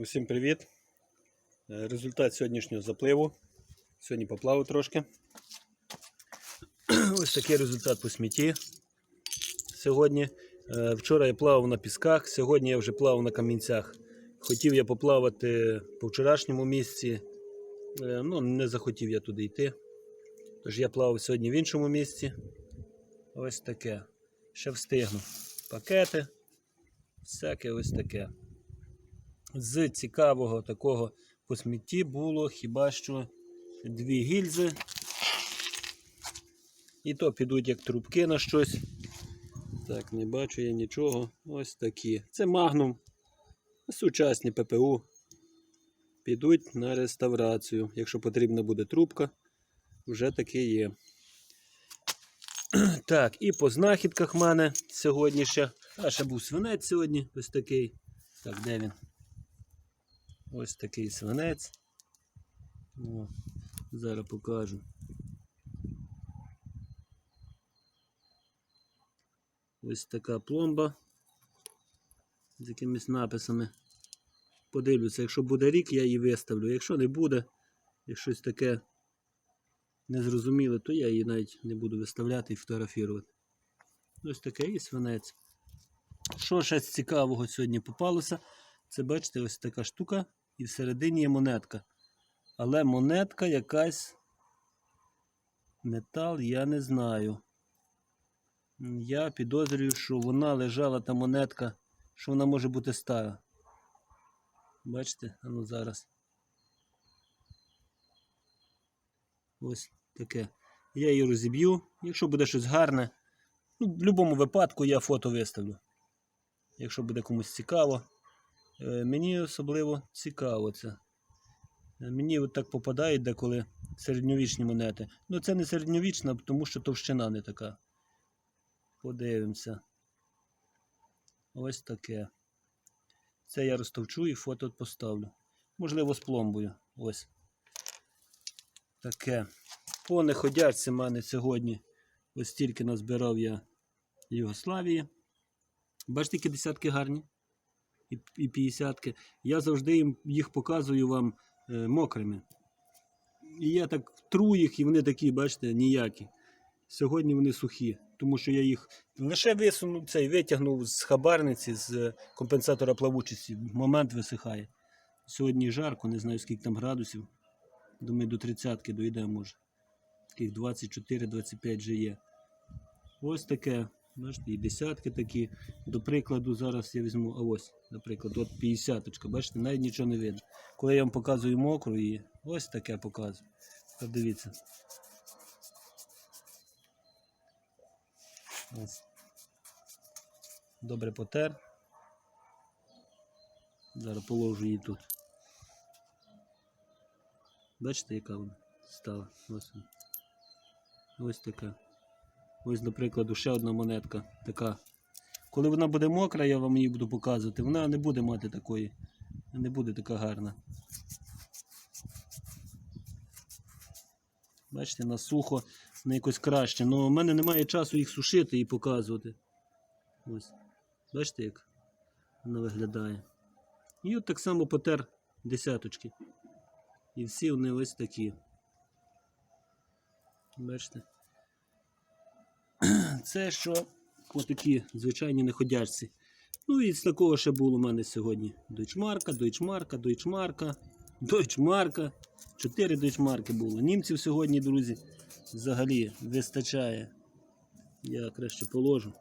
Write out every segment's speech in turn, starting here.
Усім привіт! Е, Результат сьогоднішнього запливу. Сьогодні поплавав трошки. Ось такий результат по смітті. Сьогодні. Е, Вчора я плавав на пісках, сьогодні я вже плавав на камінцях. Хотів я поплавати по вчорашньому місці. Е, Ну, не захотів я туди йти. Тож я плавав сьогодні в іншому місці. Ось таке. Ще встигну. Пакети. Всяке ось таке. З цікавого такого по смітті було хіба що дві гільзи. І то підуть як трубки на щось. Так, не бачу я нічого. Ось такі. Це магнум. Сучасні ППУ. Підуть на реставрацію. Якщо потрібна буде трубка, вже таке є. Так, і по знахідках в мене сьогодні ще. А ще був свинець сьогодні. Ось такий. Так, де він? Ось такий свинець. О, зараз покажу. Ось така пломба з якимись написами. Подивлюся, якщо буде рік, я її виставлю. Якщо не буде, як щось таке незрозуміле, то я її навіть не буду виставляти і фотографувати. Ось таке і свинець. Що ще з цікавого сьогодні попалося? Це бачите, ось така штука, і всередині є монетка. Але монетка якась метал, я не знаю. Я підозрюю, що вона лежала та монетка, що вона може бути стара. Бачите, ну зараз. Ось таке. Я її розіб'ю. Якщо буде щось гарне, ну, в будь-якому випадку я фото виставлю. Якщо буде комусь цікаво. Е, Мені особливо цікаво це. Е, Мені от так попадають деколи середньовічні монети. Ну це не середньовічна, тому що товщина не така. Подивимося. Ось таке. Це я розтовчу і фото поставлю. Можливо, з пломбою. Ось. Таке. По неходячці в мене сьогодні ось тільки назбирав я Югославії. Бачите, які десятки гарні? І, і 50 Я завжди їх показую вам е, мокрими. І я так тру їх, і вони такі, бачите, ніякі. Сьогодні вони сухі, тому що я їх лише висунув цей, витягнув з хабарниці, з е, компенсатора плавучості. Момент висихає. Сьогодні жарко, не знаю скільки там градусів. Думаю, до 30-ки дойде може. Таких 24-25 вже є. Ось таке. Бачите, і десятки такі. До прикладу, зараз я візьму, а ось, наприклад, от 50 бачите, навіть нічого не видно. Коли я вам показую мокру її, ось таке показую. Подивіться. Ось. Добре потер. Зараз положу її тут. Бачите, яка вона стала? Ось, ось така. Ось, до прикладу, ще одна монетка така. Коли вона буде мокра, я вам її буду показувати, вона не буде мати такої, не буде така гарна. Бачите, на сухо, на якось краще. Але в мене немає часу їх сушити і показувати. Ось. Бачите, як вона виглядає. І от так само потер десяточки. І всі вони ось такі. Бачите? Це що отакі звичайні неходячці. Ну і з такого ще було у мене сьогодні дойчмарка, дойчмарка, дойчмарка, дойчмарка. Чотири дойчмарки було. Німців сьогодні, друзі, взагалі вистачає. Я краще положу.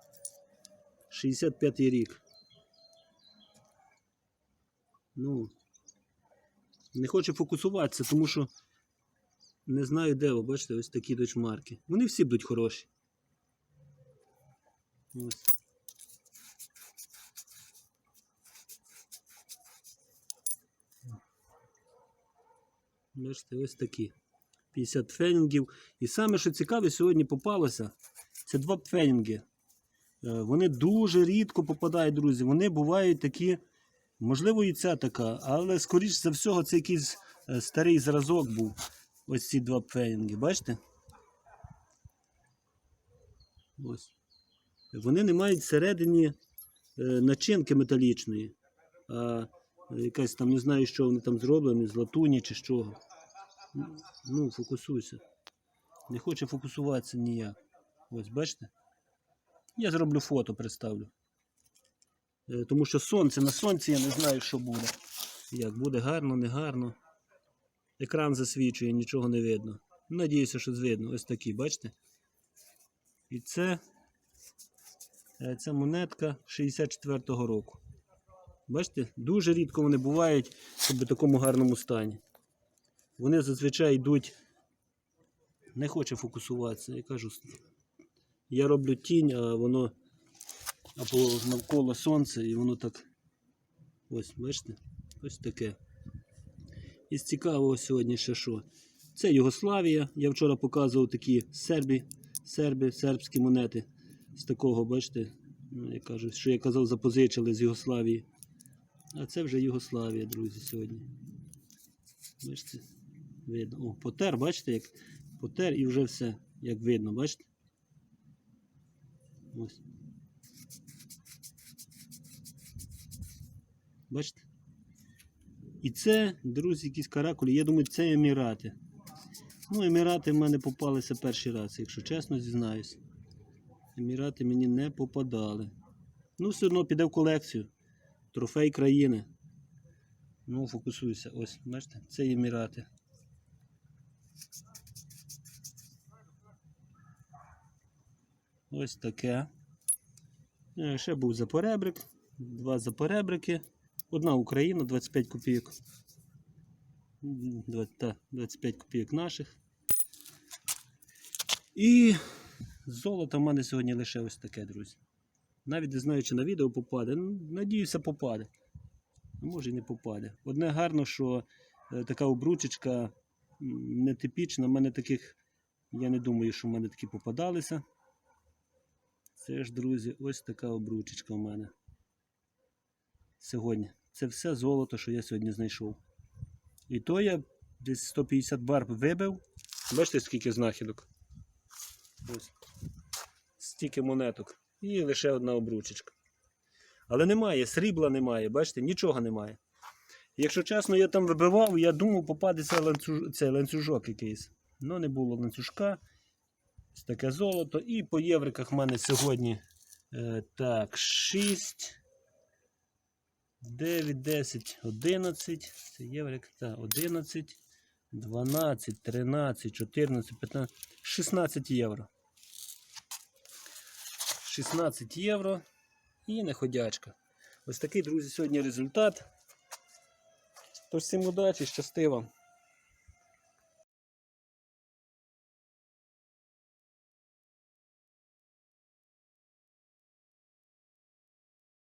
65-й рік. Ну, не хочу фокусуватися, тому що не знаю, де ви бачите, ось такі дочмарки. Вони всі будуть хороші. Бачите, ось такі. 50 фенінгів. І саме, що цікаве, сьогодні попалося, це два фенінги. Е, Вони дуже рідко попадають, друзі. Вони бувають такі, можливо, і ця така, але, скоріш за всього, це якийсь е, старий зразок був. Ось ці два фенінги, бачите? Ось. Вони не мають всередині е, начинки металічної. А Якась там не знаю, що вони там зроблені, з латуні чи з чого. Ну, фокусуйся. Не хоче фокусуватися ніяк. Ось, бачите? Я зроблю фото, представлю. Е, Тому що сонце на сонці я не знаю, що буде. Як буде гарно, не гарно. Екран засвічує, нічого не видно. Надіюся, що видно. Ось такі, бачите? І це, е, це монетка 64-го року. Бачите, дуже рідко вони бувають в такому гарному стані. Вони зазвичай йдуть. Не хоче фокусуватися. Я кажу, я роблю тінь, а воно або навколо сонця, і воно так. Ось, бачите? Ось таке. Із цікавого сьогодні ще що. Це Югославія. Я вчора показував такі сербі, серби, сербські монети. З такого, бачите, ну, я кажу, що я казав, запозичили з Югославії. А це вже Югославія, друзі, сьогодні. Бачите? Видно. О, потер, бачите, як потер і вже все, як видно, бачите? Ось. Бачите? І це, друзі, якісь каракулі. Я думаю, це Емірати. Ну, Емірати в мене попалися перший раз, якщо чесно зізнаюсь. Емірати мені не попадали. Ну, все одно піде в колекцію. Трофей країни. Ну, фокусуйся. Ось, бачите, це Емірати. Ось таке. Е, Ще був запоребрик. Два запоребрики. Одна Україна, 25 копійок. М, два- та, 25 копійок наших. І золото в мене сьогодні лише ось таке, друзі. Навіть не знаю, чи на відео попаде. Ну, Надіюся, попаде. Може і не попаде. Одне гарно, що е, така обручечка нетипічна. У мене таких, я не думаю, що в мене такі попадалися. Це ж, друзі, ось така обручечка у мене. Сьогодні. Це все золото, що я сьогодні знайшов. І то я десь 150 барб вибив. Бачите, скільки знахідок? Ось. Стільки монеток. І лише одна обручечка. Але немає, срібла немає, бачите, нічого немає. Якщо чесно, я там вибивав, я думав, попадеться ланцюж... цей ланцюжок якийсь. Ну, не було ланцюжка. Ось таке золото. І по євриках в мене сьогодні е, так, 6, 9, 10, 11. Це єврик, так, 11, 12, 13, 14, 15, 16 євро. 16 євро і неходячка. Ось такий, друзі, сьогодні результат. Тож всім удачі, щасти вам!